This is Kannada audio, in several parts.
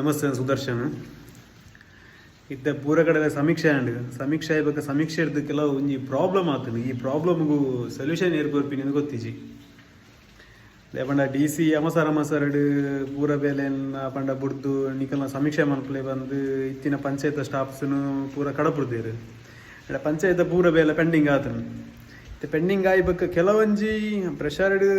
ನಮಸ್ತೆ ಸುದರ್ಶನ್. ಇತ್ತ ಪೂರ ಕಡೆ ಸಮೀಕ್ಷೆ ಅಂಡ್ ಸಮೀಕ್ಷೆ ಬಗ್ಗೆ ಸಮೀಕ್ಷೆ ಇರ್ದ ಕೆಲವು ಒಂಜಿ ಪ್ರಾಬ್ಲಮ್ ಆಗ್ತದೆ. ಈ ಪ್ರಾಬ್ಲಮ್ಗೂ ಸೊಲ್ಯೂಷನ್ ಏರ್ಕೊರ್ಪಿನಿ ಅಂತ ಗೊತ್ತಿಜಿ? ಲೇಪಂಡ ಡಿ ಸಿ ಅಮಸರ ಅಮಸರಡ್ ಪೂರ ಬೇಲೆ ಪಂಡ ಬುಡ್ದು ನಿಕಲ್ನ ಸಮೀಕ್ಷೆ ಮಲ್ಪಲೆ ಬಂದು ಇತ್ತಿನ ಪಂಚಾಯತ್ ಸ್ಟಾಫ್ಸ್ನು ಪೂರ ಕಡಪುಡ್ದೇರು ಪಂಚಾಯತ್ ಪೂರ ಬೇಲೆ ಪೆಂಡಿಂಗ್ ಆತನು ಪೆಂಡಿಂಗ್ ಆಯ್ಬೇಕು ಕೆಲವೊಂಜಿ ಹಿಡಿದು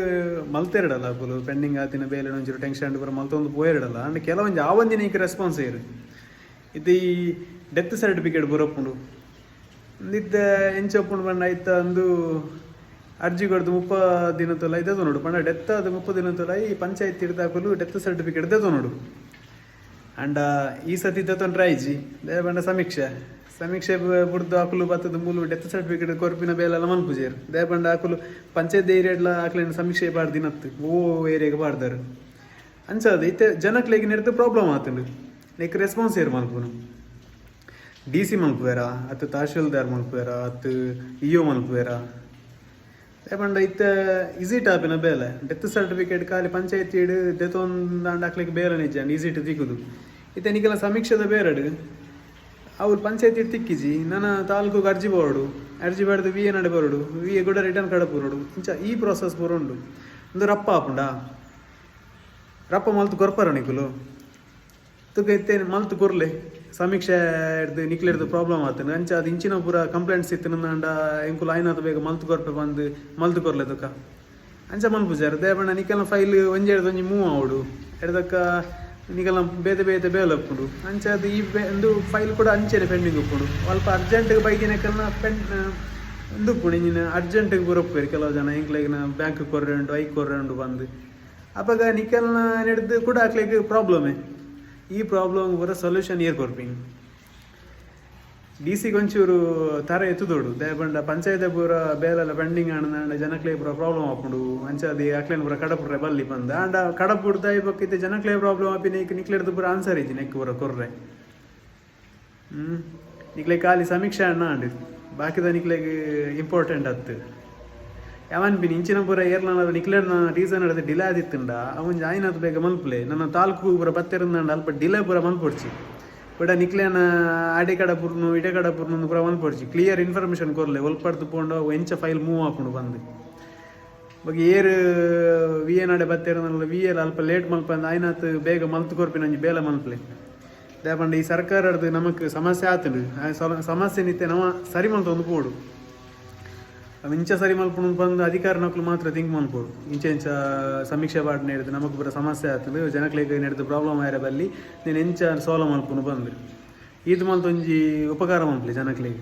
ಮಲ್ತೆರಡಲ್ಲ ಅಪ್ಪಲು ಪೆಂಡಿಂಗ್ ಆತಿನ ಬೇಲೆ ಒಂಚೂರು ಟೆನ್ಷನ್ ಪೂರ ಮಲ್ತೊಂದು ಪೋಯಿರಡಲ್ಲ. ಅಂಡ್ ಕೆಲವೊಂಜಿ ಆವೊಂದಿನ ಈಗ ರೆಸ್ಪಾನ್ಸ್ ಇರು ಇದು ಈ ಡೆತ್ ಸರ್ಟಿಫಿಕೇಟ್ ಬರೋಪ್ಪುಂಡು ಇಂದಿದ್ದ ಎಂಚಪ್ಪುಂಡು ಬಣ್ಣ ಇತ್ತ ಅಂದು ಅರ್ಜಿ ಕೊಡ್ದು ಮುಪ್ಪ ದಿನ ತೊಲ ಇದ್ದ ನೋಡು ಪಂಡ ಡೆತ್ ಅದು ಮುಪ್ಪ ದಿನ ತೊಲ ಈ ಪಂಚಾಯತ್ ಇರ್ದಾಕಲು ಡೆತ್ ಸರ್ಟಿಫಿಕೇಟ್ ದೇತ ನೋಡು ಅಂಡ ಈ ಸತಿ ತೊಂದ್ರೆ ಐಜಿ ದೇ ಪಂಡ ಸಮೀಕ್ಷೆ. ಸಮೀಕ್ಷೆ ಬುಡ್ದು ಆಕುಲು ಬತ್ತದ ಮೂಲು ಡೆತ್ ಸರ್ಟಿಫಿಕೇಟ್ ಕೊರ್ಪಿನ ಬೇಲೆಲ್ಲ ಮನ್ಪುಜೇರು ದೇ ಪಂಡ ಆಕುಲು ಪಂಚಾಯತ್ ಏರಿಯಾಡ್ಲ ಆಕ್ಲೆನ್ ಸಮೀಕ್ಷೆ ಬಾರ್ದಿನತ್ತು ಓ ಏರಿಯಾಗೆ ಬಾರ್ದಾರು. ಅಂಚದ ಇತ್ತೆ ಜನಕ್ಲೆಗೆ ನೆರೆದು ಪ್ರಾಬ್ಲಮ್ ಆತಂಡು ಲೈಕ್ ರೆಸ್ಪಾನ್ಸ್ ಏರ್ ಮಲ್ಪುನು. ಡಿ ಸಿ ಮಲ್ಪುವೆರ, ಅತ್ತು ತಹಶೀಲ್ದಾರ್ ಮಲ್ಪುವೆರ, ಅತ್ತು ಇ ಒ ಮಲ್ಪುವೆರ. ಏಪಂಡ ಇತ್ತ ಇಸಿಟ್ ಆಪಿನ ಬೇಲೆ. ಡೆತ್ ಸರ್ಟಿಫಿಕೇಟ್ ಖಾಲಿ ಪಂಚಾಯತ್ ಇಡು ಡೆತ್ ಒಂದು ಹಾಕ್ಲಿಕ್ಕೆ ಬೇರೆ ನಿಜ ದಿಕುದು ತಿಕ್ಕುದು. ಇತ್ತ ನಿಗೆಲ್ಲ ಸಮೀಕ್ಷೆದ ಬೇರೆಡು. ಅವ್ರು ಪಂಚಾಯತಿ ತಿಕ್ಕಿಜಿ, ನನ್ನ ತಾಲೂಕು ಅರ್ಜಿ ಬೋರ್ಡು, ಅರ್ಜಿ ಬಡ್ದು ವಿ ಎ ನಡೆ ಬರೋಡು ವಿ ಎ ಕೂಡ ರಿಟರ್ನ್ ಕಡೆ ಬರೋಡು ಇಂಚ ಈ ಪ್ರಾಸೆಸ್ ಬರೋಂಡು ಒಂದು ರಪ್ಪ ಆಪುಂಡ ರಪ್ಪ ಮಲ್ತು ಕೊರ್ಪರ ನಿಕುಲು ತುಕ ಇತ್ತೆ ಮಲ್ತು ಕೊರ್ಲೆ. ಸಮೀಕ್ಷೆ ಹಿಡ್ದು ನಿಕ್ಲಿಡ್ದು ಪ್ರಾಬ್ಲಮ್ ಆತನು. ಅಂಚ ಅದು ಇಂಚಿನ ಪೂರ ಕಂಪ್ಲೇಂಟ್ಸ್ ಇತ್ತು. ನಂದ ಎಂಕುಲು ಆಯ್ನಾತ ಬೇಗ ಮಲ್ತು ಕೊರ್ಪೆ ಬಂದು, ಮಲ್ತು ಕೊರ್ಲೆ ತುಕ. ಅಂಚ ಮಲ್ಪುಜಾರ. ದೇವಣ್ಣ ನಿಕ್ಕೆಲ್ಲ ಫೈಲ್ ಒಂಜೆ ಹಿಡ್ದು ಒಂಜಿ ಮೂವ್ ಆವಡು. ಹಿಡ್ದಕ್ಕ ನಿಕೆಲ್ಲ ಬೇತೆ ಬೇತೆ ಬೇಲಪ್ಪುಡು ಅಂಚ ಅದು ಈ ಒಂದು ಫೈಲ್ ಕೂಡ ಅಂಚೆನೆ ಪೆಂಡಿಂಗ್ ಉಪ್ಪುಂಡು ಸ್ವಲ್ಪ ಅರ್ಜೆಂಟ್ಗೆ ಬೈದಿನಕ್ಕೆಲ್ಲ ಪೆನ್ ಒಂದು ಉಪ್ಪುಡು ಇಂಜಿನ ಅರ್ಜೆಂಟಿಗೆ ಬರೋಪ್ಪೇರು ಕೆಲವು ಜನ ಎಂಕ್ಲೆಗಿನ ಬ್ಯಾಂಕ್ ಕೊರ್ರೆ ಉಂಟು, ಐಕ್ ಕೊರ್ರೆ ಉಂಟು ಬಂದು. ಅವಾಗ ನಿಕಲ್ನ ನಡೆದು ಕೂಡ ಹಾಕ್ಲಿಕ್ಕೆ ಪ್ರಾಬ್ಲಮೇ ಈ ಪ್ರಾಬ್ಲಮ್ ಪೂರ ಸೊಲ್ಯೂಷನ್ ಏರ್ ಕೊರ್ಪಿಂಗ್ ಡಿ ಸಿಗೆ ಒಂಚೂರು ತರ ಎತ್ತುದೋಡು ದೇಬಂಡ ಪಂಚಾಯತ್ ಪೂರ ಬೇಲೆಲ್ಲ ಪೆಂಡಿಂಗ್ ಆಂಡ ಜನಕ್ಲೆ ಪೂರ ಪ್ರಾಬ್ಲಮ್ ಆಪುಂಡು. ಅಂಚಾದಿ ಅಕ್ಲೇನ್ ಪೂರ ಕಡಪುರ್ರೆ ಬಲ್ಲಿ ಬಂದ. ಆಂಡ ದಾಯಿ ಬಕ್ಕಿತ್ತೆ ಜನಕ್ಲೆ ಪ್ರಾಬ್ಲಮ್ ಆಪಿನ ಈಗ ನಿಕ್ಲೆಡ್ದು ಪೂರ ಆನ್ಸರ್ ಇಜ್ಜಿ ನೆಕ್ ಪೂರ ಕೊರ್ರೆ. ಹ್ಮ್. ನಿಕ್ಲೆ ಖಾಲಿ ಸಮೀಕ್ಷೆ ಅಣ್ಣ ಆಂಡ್ ಬಾಕಿದ ನಿಕ್ಲೆಗೆ ಇಂಪಾರ್ಟೆಂಟ್ ಅತ್ತು ಯಾವನ್ ಬಿನ್ ಇಂಚಿನ ಪೂರ ಏರ್ಲಾನ ನಿಕ್ಲೇರ್ನ ರೀಸನ್ ಹಿಡಿದು ಡಿಲೇ ಆದಿತ್ತಂಡ. ಅವನ್ ಜಾಯಿನ್ ಬೇಗ ಮಲ್ಪಲೆ. ನನ್ನ ತಾಲೂಕು ಪೂರ ಬತ್ತಿರಂದ ಅಲ್ಪ ಡಿಲೇ ಪೂರ ಮಲ್ಪೊಡ್ಚಿ. ಬಡ ನಿಕ್ಲೇನ ಆಡೆ ಕಡ ಪುರ್ನು ಇಡೆ ಕಡ ಪುರ್ನು ಪೂರ ಮಲ್ಪೊಡ್ಚಿ ಕ್ಲಿಯರ್ ಇನ್ಫಾರ್ಮೇಶನ್ ಕೊರ್ಲೆ, ಒಲ್ಪಡ್ದು ಪೋಂಡು, ಎಂಚ ಫೈಲ್ ಮೂವ್ ಹಾಕೊಂಡು ಬಂದು ಬಗ್ಗೆ ಏರ್, ವಿ ಎ ನಾಡೆ ಬತ್ತೇರನಲ್ಲ ವಿ ಅಲ್ಪ ಲೇಟ್ ಮಲ್ಪಂದ ಆಯ್ನಾತ್ ಬೇಗ ಮಲ್ತು ಕೊರ್ಪಿನ ಒಂಜಿ ಬೇಲ ಮಲ್ಪಲೆ. ದೇಪಂಡ ಈ ಸರ್ಕಾರದ್ದು ನಮಕ್ ಸಮಸ್ಯೆ ಆತನು. ಸಮಸ್ಯೆ ನಿತ್ಯ ನಮ ಸರಿ ಮಲ್ತು ಒಂದು ಅವ್ ಇಂಚ ಸರಿ ಮಲ್ಪುಣ ಬಂದು ಅಧಿಕಾರ ನಕ್ಲು ಮಾತ್ರ ಥಿಂಕ್ ಮಲ್ಪೋಡು ಇಂಚೆ ಇಂಚ ಸಮೀಕ್ಷೆ ಪಾಡ್ ನಡೆದು ನಮಕ್ ಬರೋ ಸಮಸ್ಯೆ ಆಗ್ತದೆ ಜನಕ್ಲೆಗ್ ನಡೆದು ಪ್ರಾಬ್ಲಮ್ ಆಯ್ರ ಬಲ್ಲಿ ನೀನು ಇಂಚ ಸೋಲ ಮಲ್ಪುನು ಬಂದು ಇದು ಮಲ್ತೊಂಜಿ ಉಪಕಾರ ಮಲ್ಪಲಿ ಜನಕ್ಲೆಗ್